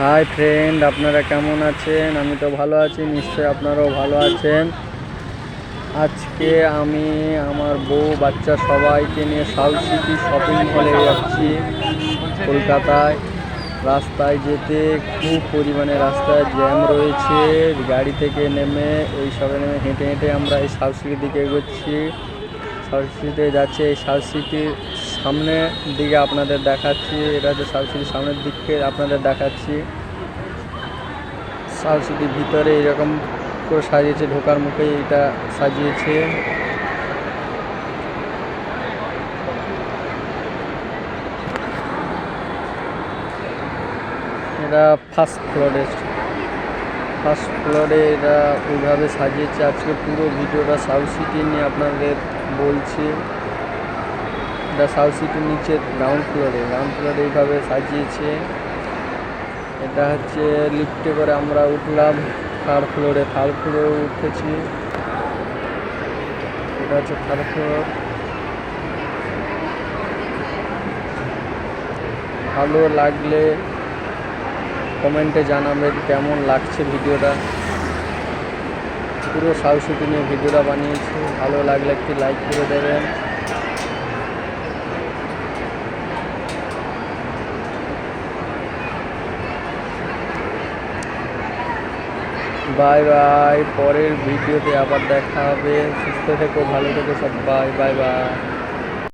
Hi friend আপনারা কেমন আছেন? আমি তো ভালো আছি, নিশ্চয়ই আপনারাও ভালো আছেন। আজকে আমি আমার বউ, বাচ্চা সবাইকে নিয়ে সাউথ সিটি শপিং মলে যাচ্ছি কলকাতায়। রাস্তায় যেতে খুব পরিমাণে রাস্তায় জ্যাম রয়েছে, গাড়ি থেকে নেমে, এই সবে নেমে হেঁটে হেঁটে আমরা এই সাউথ সিটির দিকে এগোচ্ছি। সাউথ সিটিতে যাচ্ছে এই সাউথ সিটির সামনের দিকে আপনাদের দেখাচ্ছি, এটা হচ্ছে সিটির সামনের দিকে আপনাদের দেখাচ্ছি। সাউথ সিটির ভিতরে এরকম করে সাজিয়েছে, ঢোকার মুখে এটা সাজিয়েছে। এটা ফার্স্ট ফ্লোরে ফার্স্ট ফ্লোরে এটা ওইভাবে সাজিয়েছে। আজকে পুরো ভিডিওটা সাউথ সিটি নিয়ে আপনাদের বলছি। এটা সাউথ সিটির নিচে গ্রাউন্ড ফ্লোরে গ্রাউন্ড ফ্লোরে এইভাবে সাজিয়েছে। এটা হচ্ছে লিফটে করে আমরা উঠলাম। থার্ড ফ্লোরে থার্ড ফ্লোরে উঠেছি। এটা হচ্ছে থার্ড ফ্লোর ভালো লাগলে কমেন্টে জানাবেন কেমন লাগছে ভিডিওটা। পুরো সাউথ সিটি নিয়ে ভিডিওটা বানিয়েছি। ভালো লাগলে একটি লাইক করে দেবেন। বাই বাই পরের ভিডিওতে আবার দেখা হবে। সুস্থ থেকো, ভালো থেকো সব। Bye bye bye